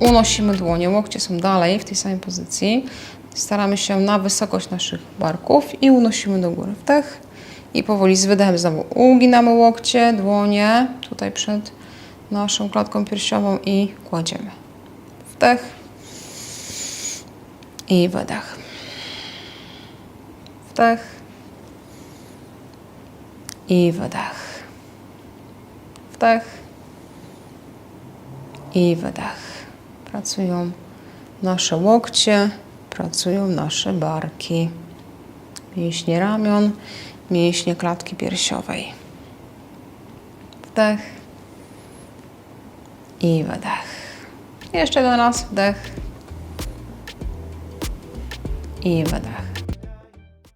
Unosimy dłonie, łokcie są dalej w tej samej pozycji. Staramy się na wysokość naszych barków i unosimy do góry. Wdech i powoli z wydechem znowu uginamy łokcie, dłonie tutaj przed naszą klatką piersiową i kładziemy. Wdech i wydech. Wdech i wydech. Wdech i wydech. Pracują nasze łokcie, pracują nasze barki, mięśnie ramion, mięśnie klatki piersiowej. Wdech i wydech. Jeszcze jeden raz wdech i wydech.